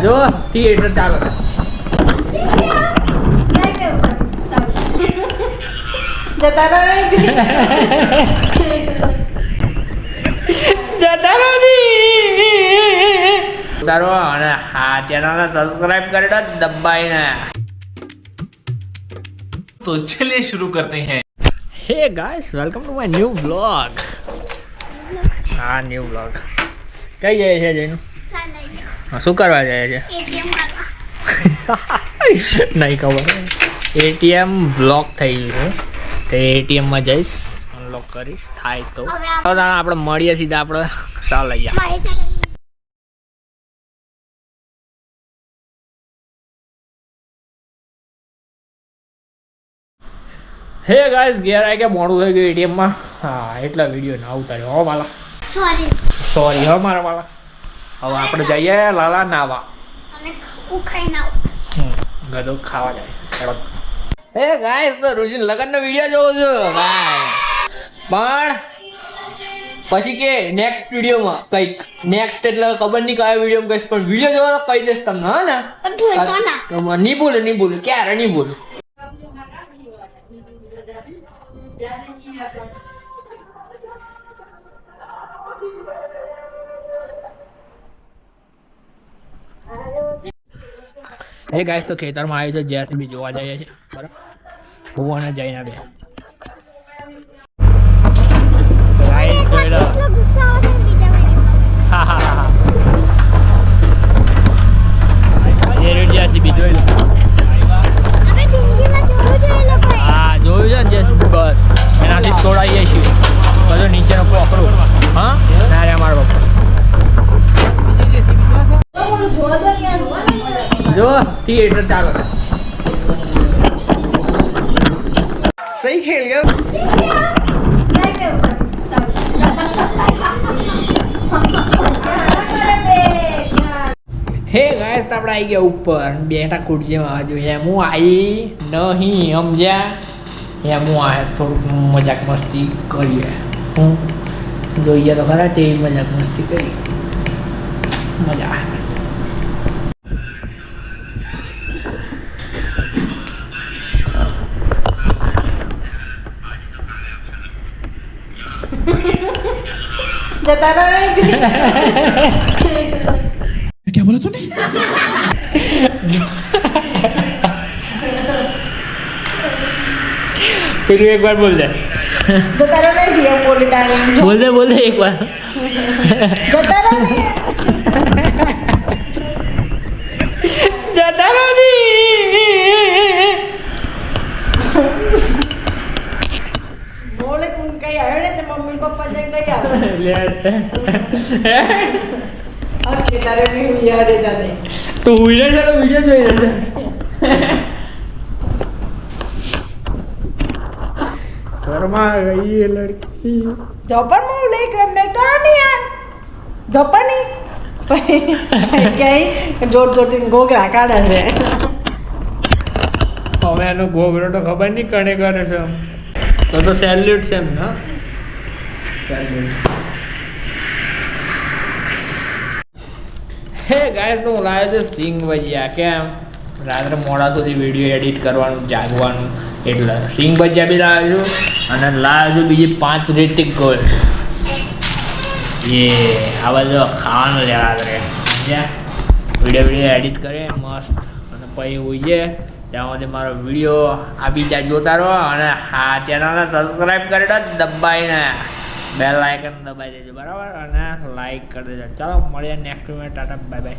જો થિયેટર ચાલો જતા રહો નહીં. જતા રહો તારો અને હા ચેનલને સબસ્ક્રાઇબ કરી દો દબાઈને तो चलिए शुरू करते हैं hey guys welcome to my new blog હા ન્યૂ બ્લોગ કઈ જાય છે જઈને શું કરવા જાય છે? નહીં ખબર. એટીએમ બ્લોક થઈ ગયું છે. તે એટીએમમાં જઈશ અનલોક કરીશ થાય તો. આપણે મળીએ સીધા આપણે ચાલ અહીંયા હે ગાઈસ ઘેર આવી ગયા મોડું થઈ ગયું એટીએમમાં હા એટલા વીડિયો ના ઉતાર્યો હો વાલા. સોરી સોરી હા મારા વાળા હવે આપણે જઈએ લાલા નાવા. ગધો ખાવા જાય. એ ગાય ગાઈસ તો ઋષિ લગનનો વીડિયો જોઉં છું? પણ પછી કે નેક્સ્ટ વિડીયોમાં કંઈક નેક્સ્ટ એટલે ખબર નહીં કયા વિડીયોમાં કહીશ પણ વીડિયો જોવા તો કહી દઈશ તમને હા ને. નહીં બોલે નહીં બોલે ક્યારે નહીં બોલે એ ગાઈસ તો ખેતરમાં આવી છે જેસીબી જોવા જઈએ છે બરાબર? હું અને જઈને બે. ગાઈસ જોઈ લો. હા હા હા એ રહ્યું જેસીબી જોઈ લો આપણે જિંદગીમાં જોવું જોઈએ એ લોકોએ હા જોયું છે ને જેસીબી બસ એનાથી તોડાઈએ છીએ બધું નીચેનો પકડું હા ના રે અમારો પકડો થિયેટર ચાલો. સહી ખેલ ગયો હે ગાઈસ આપણે આવી ગયા ઉપર. બેઠા ખુરશીમાં હજુ હેમ આવી નહીં સમજ્યા? એમ હું આવે થોડુંક મજાક મસ્તી કરીએ. હું જોઈએ તો ખરા છે મજાક મસ્તી કરી. મજા આવે. क्या बोला तूने फिर एक बार बोल जाए बोल दे बोल दे एक बार તું ઉઈ છે તો વીડિયો જોઈ રહે છે શર્મા ગઈ એ લડકી. જપણમાં લઈ કર ને કરો ને યાર જપણ નહીં ક્યાંય જોર જોરથી ઘોઘરા કાઢે છે. હવે એનો ગોગરો તો ખબર નહીં કણે કરે છે. તો તો સેલ્યુટ છે એમ સેલ્યુટ હે ગાઈડ તો હું લાવ્યો છું સિંગ ભજીયા. કેમ? રાત્રે મોડા સુધી વીડિયો એડિટ કરવાનું, જાગવાનું. એટલે સિંગ ભજીયા બી લાવ્યો છું અને લાવ્યો છું બીજી પાંચ રીતિક ગોલ એ આ બધું ખાવાનું છે. રાત્રે વીડિયો વીડિયો એડિટ કરે મસ્ત. અને પછી ઉઈએ ત્યાં મારો વીડિયો આ બીજા જોતા રહો અને હા ચેનલને સબસ્ક્રાઈબ કરી દો, દબાઈને. બેલ આઇકન દબાઈ દેજો, બરાબર? અને લાઈક કરી દેજો. ચાલો, મળીએ નેક્સ્ટ ટાટા બાય બાય